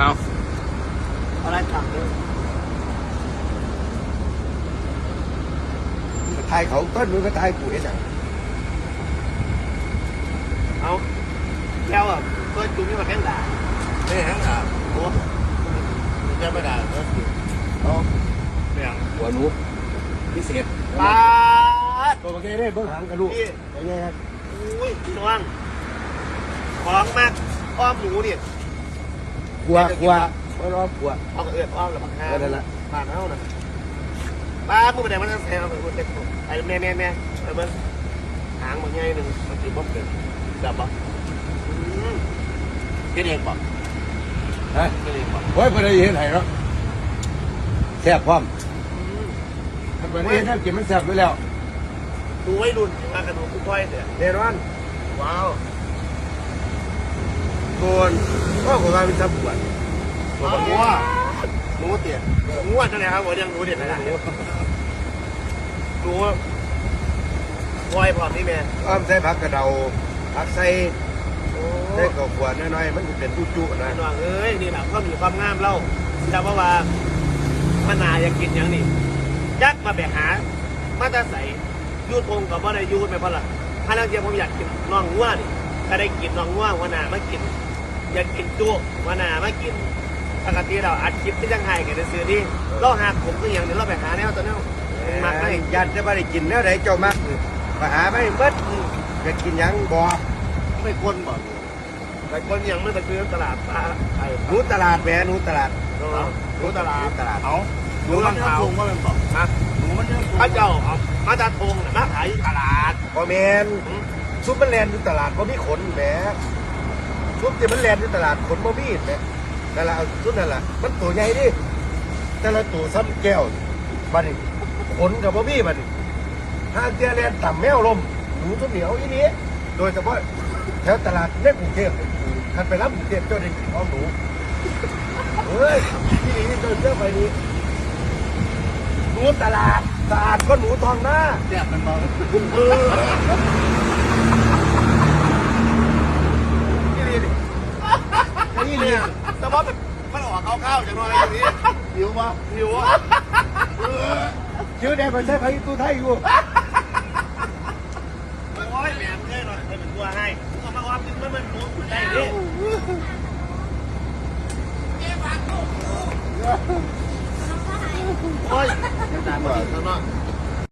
เอาอะไรต่างเลยทายเขาต้นมือก็ทายกูเห็นอะเอาแก้วอะเพื่อนจุ่มนี่มาแข้งด่าไม่ฮะอะโอ้แกไม่ได้เออเอาเนี่ยหัวหนูพิเศษปาดตัวเมื่อกี้ได้เบิ้งหางกระดูกพี่เป็นไงครับอุ้ยพี่น้องของมากอ้อมหมูเนี่ยก ลัวกลัวไม่รอบกลัวเอากระเอือดอ้อมหรือบักฮาเออนั่นแหละผ่านเท่านั้นป้าพูดไปไหนมันจะแซวไปพูดเต็มตัวไอ้แม่แม่แม่ไอ้เบิ้งหางมันใหญ่หนึ่งมันจีบบ๊อบเลยจับบ๊อบกินเองบ๊อบฮะกินเองบ๊อบโอ้ยไม่ได้เห็นไหนหรอกแซ่บพร้อมมันไม่ได้เห็นน้ำกินมันแซ่บไปแล้วดูไว้รุ่นมากระดูกคุ้ค่อยเนี่ยแน่นอนว้าว โกนก็ของเราเป็นสับปวดตัวงัวหนูเตี๋ยงัวจังเลยครับผมยังหนูเตี๋ยนะหนูวอยพร้อมนี่แม่อ้อมใส่ผักกระเดาผักใส่ใส่ข้าวขวดน้อยๆมันจะเป็นจุจุๆนะน้องเอ้ยนี่แหละก็มีความงามเล่าจำว่าว่ามันนาอยากกินอย่างนี้ยักมาแบกหามาตาใสยูทงกับว่าได้ยูทไปเพราะล่ะถ้านักเรียนผมอยากกินน้องงัวนี่ถ้าได้กินน้องงัววันนามากิน อยากกินจุวันนามากินปกติเราอัดคลิปที่จังไห้กันซื้อนี่เราหาผมก็อย่างนี้เราไปหาแนวตัวแนวมักให้ยันจะไม่ได้กินแล้วไหนเจ้ามักมาหาไม่เบิดจะกินหยังบ่ไม่คนบ่แต่คนยังไม่ไปซื้อตลาดปลาไอ้หนูตลาดแหมหนูตลาดหนูตลาดตลาดเอาหนูมันเท้าก็เป็นบอกฮะหนูมันพระเจ้าเอามาตาทงน่ะมาขายอยู่ตลาดพอแมนซุปมันแลนอยู่ตลาดบ่มีขนแหม ซุปที่มันแลนอยู่ตลาดขนบ่มีแหมนั่นละเอาซุปนั่นละมันตัวใหญ่ดิแต่ละตัวซ้ำแก้วบัดนี้ขนกับบ่มีบัดนี้ห้าเตี้ยแลนต่ำแมวลมหนูตัวเหนียวอีนี้โดยเฉพาะแถวตลาดในกรุงเทพคันไปรับกรุงเทพเจ้าได้กินของหนูเฮ้ยที่นี่เดินเจ้าไปนี้หนูตลาดสะอาดก็หนูทองหน้าแซ่บมันบอกเออ แต่ว่ามันออกเอาข้าวจากนอนอย่างนี้หิวปะหิวอะเยอะแน่ไปใช้ใครตัวไทยอยู่โอ้แหลมเท่หน่อยเป็นตัวให้เอามาออมกินมันมันหมูคุได้ดิ